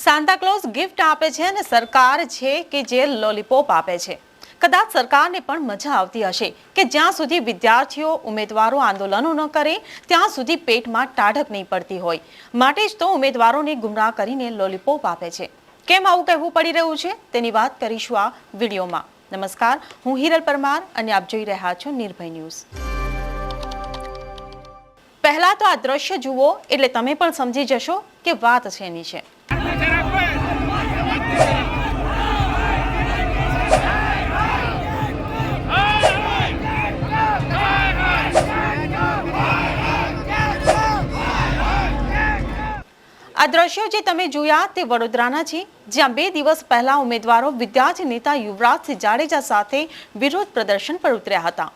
Santa Claus gift આપે છે અને સરકાર છે કે જે લોલીપોપ આપે છે. કદાચ સરકારને પણ મજા આવતી હશે કે જ્યાં સુધી વિદ્યાર્થીઓ ઉમેદવારો આંદોલનો ન કરે, ત્યાં સુધી પેટમાં ટાઢક નહીં પડતી હોય. માટે જ તો ઉમેદવારોને ગુમરાહ કરીને લોલીપોપ આપે છે. કેમ આવું કહેવું પડી રહ્યું છે? તેની વાત કરીશું આ વિડીયોમાં. નમસ્કાર, હું હિરલ પરમાર અને આપ જોઈ રહ્યા છો નિર્ભય ન્યૂઝ. પહેલાં તો આ દ્રશ્ય જુઓ એટલે તમે પણ સમજી જશો કે વાત શેની છે. આ દ્રશ્યો જે તમે જોયા તે વડોદરાના છે, જ્યાં બે દિવસ પહેલા ઉમેદવારો, વિદ્યાર્થી નેતા યુવરાજસિંહ જાડેજા સાથે વિરોધ પ્રદર્શન પર ઉતર્યા હતા.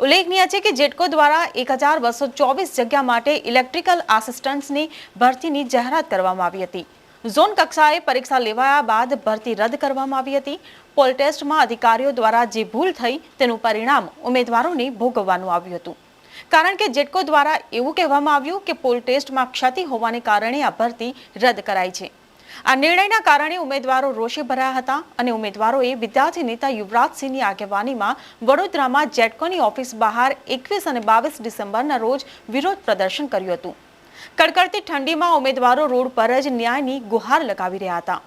ઉલ્લેખનીય છે કે જેટકો દ્વારા એક હજાર બસો ચોવીસ જગ્યા માટે ઇલેક્ટ્રિકલ આસિસ્ટન્ટની ભરતીની જાહેરાત કરવામાં આવી હતી. ઝોન કક્ષાએ પરીક્ષા લેવાયા બાદ ભરતી રદ કરવામાં આવી હતી. પોલ ટેસ્ટમાં અધિકારીઓ દ્વારા જે ભૂલ થઈ તેનું પરિણામ ઉમેદવારોને ભોગવવાનું આવ્યું હતું. કારણ કે જેટકો દ્વારા એવું કહેવામાં આવ્યું કે પોલ ટેસ્ટમાં ક્ષતિ હોવાને કારણે આ ભરતી રદ કરાઈ છે. આ નિર્ણયના કારણે ઉમેદવારો રોષે ભરાયા હતા અને ઉમેદવારોએ વિદ્યાર્થી નેતા યુવરાજસિંહની આગેવાનીમાં વડોદરામાં જેટકોની ઓફિસ બહાર એકવીસ અને બાવીસ ડિસેમ્બરના રોજ વિરોધ પ્રદર્શન કર્યું હતું. કડકડતી ઠંડીમાં ઉમેદવારો રોડ પર જ ન્યાયની ગુહાર લગાવી રહ્યા હતા.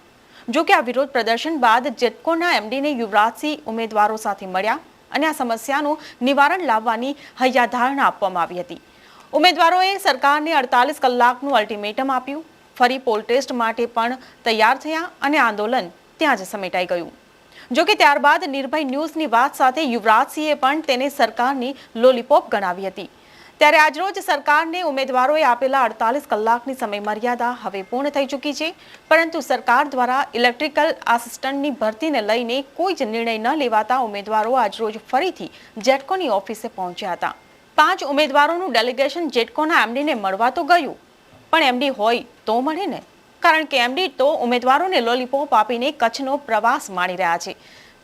જો કે આ વિરોધ પ્રદર્શન બાદ જેટકોના એમડીને યુવરાજસિંહ ઉમેદવારો સાથે મળ્યા અને આ સમસ્યાનું નિવારણ લાવવાની હૈયાધારણા આપવામાં આવી હતી. ઉમેદવારોએ સરકારને અડતાલીસ કલાકનું અલ્ટિમેટમ આપ્યું. ફરી પોલ ટેસ્ટ માટે પણ તૈયાર થયા અને આંદોલન ત્યાં જ સમેટાઈ ગયું. જો કે ત્યારબાદ નિર્ભય ન્યૂઝની વાત સાથે યુવરાજસિંહે પણ તેને સરકારની લોલીપોપ ગણાવી હતી. ત્યારે આજરોજ સરકારને ઉમેદવારોએ આપેલા અડતાલીસ કલાકની સમયમર્યાદા હવે પૂર્ણ થઈ ચૂકી છે. પરંતુ સરકાર દ્વારા ઇલેક્ટ્રિકલ આસિસ્ટન્ટની ભરતીને લઈને કોઈ જ નિર્ણય ન લેવાતા ઉમેદવારો આજરોજ ફરીથી જેટકોની ઓફિસે પહોંચ્યા હતા. પાંચ ઉમેદવારોનું ડેલિગેશન જેટકોના એમડીને મળવા તો ગયું, પણ એમડી હોય તો મળે ને કારણ કે એમડી તો ઉમેદવારોને લોલીપોપ આપીને કચ્છનો પ્રવાસ માણી રહ્યા છે.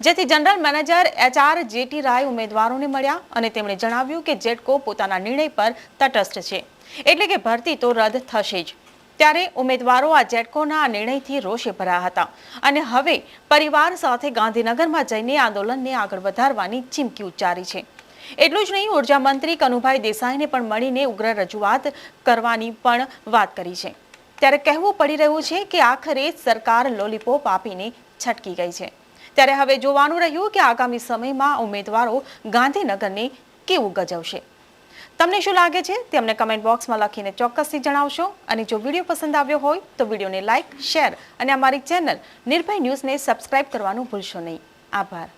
જેથી general manager HR J T ઉમેદવારોને મળ્યા અને તેમણે જણાવ્યું કે જેટકો પોતાના નિર્ણય પર તટસ્થ છે. એટલે કે ભરતી તો રદ થશે જ. ત્યારે ઉમેદવારો આ જેટકોના આ નિર્ણયથી રોષે ભરાયા હતા. અને હવે પરિવાર સાથે ગાંધીનગરમાં જઈને આંદોલનને આગળ વધારવાની ચીમકી ઉચ્ચારી છે. એટલું જ નહીં, ઊર્જા મંત્રી કનુભાઈ દેસાઈને પણ મળીને ઉગ્ર રજૂઆત કરવાની પણ વાત કરી છે. ત્યારે કહેવું પડી રહ્યું છે કે આખરે સરકાર લોલીપોપ આપીને છટકી ગઈ છે. ત્યારે હવે જોવાનું રહ્યું કે આગામી સમયમાં ઉમેદવારો ગાંધીનગરને કેવું ગજવશે. તમને શું લાગે છે? તે અમને કમેન્ટ બોક્સમાં લખીને ચોક્કસથી જણાવશો. અને જો વીડિયો પસંદ આવ્યો હોય, તો વિડીયોને લાઇક શેર અને અમારી ચેનલ નિર્ભય ન્યૂઝને સબસ્ક્રાઇબ કરવાનું ભૂલશો નહીં. આભાર.